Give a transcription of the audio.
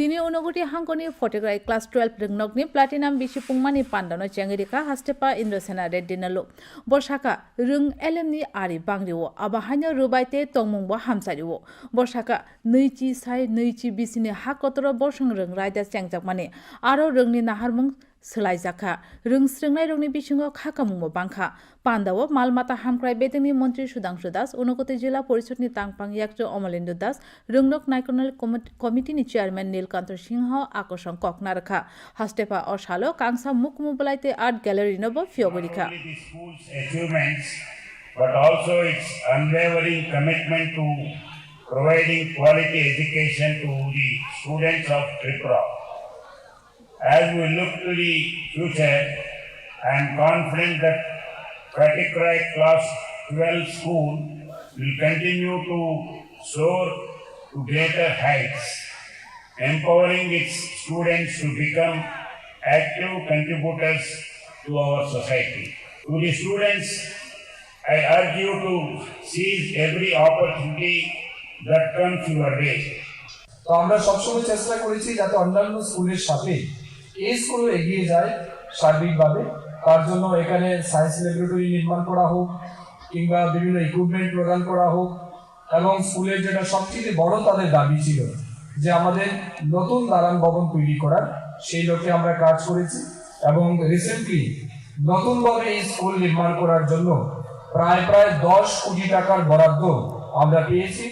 তিনি অনুগুটি হাঙ্গনি ফটোগ্রাই ক্লাস টুয়েলভ রিংনগনি প্লাটিনাম, বিশি পুংমানি, পান্ডন চেঙ্গিরিকা হাস্টেপা, ইন্দ্রসেনা রেড্ডি নালু বর্ষাকা, রং এলেমনি, আরি বাংরিও আবাহান্য রুবাইতে তংমুং হামসারি ও বর্ষাকা, নৈচি সাই, নৈচি বিসিনি হাকতর, বর্ষং রং রায়দা চ্যাংজাকমানি আরও রংনি নাহারমুং सोलायजाखा रोंस्रोंनाय रोंनि बिसिङाव खाकामुंबो बांखा पान्डावो मालमाता हामक्राय बेदोंनि मन्त्रि सुदांशु दास ঊনকোটি जिल्ला परिषदनि तांपां याक्टो अमलेन्दु दास रोंनक नायकनाल कमिटिनि चेयारम्यान नीलकान्त सिंह आकर्षण ककनारखा हास्टेपा असालो कांसा मुकमुबलाइते art ग्यालारिनोबो फियगरिखा Not only the school's achievements, but also its unwavering commitment to providing quality education to the students of Tripura. As we look to the future, I am confident that Katikrai Class 12 School will continue to soar to greater heights, empowering its students to become active contributors to our society. To the students, I urge you to seize every opportunity that comes your way. তো আমরা সবসময় চেষ্টা করেছি যাতে অন্যান্য স্কুলের সাথে এই স্কুলও এগিয়ে যায় সার্বিকভাবে। তার জন্য এখানে সায়েন্স ল্যাবরেটরি নির্মাণ করা হোক, কিংবা বিভিন্ন ইকুইপমেন্ট প্রদান করা হোক, এবং স্কুলের যেটা সবচেয়ে বড় তাদের দাবি ছিল যে আমাদের নতুন দালান ভবন তৈরি করার, সেই লক্ষ্যে আমরা কাজ করেছি। এবং রিসেন্টলি নতুনভাবে এই স্কুল নির্মাণ করার জন্য প্রায় প্রায় দশ কোটি টাকার বরাদ্দ আমরা পেয়েছি।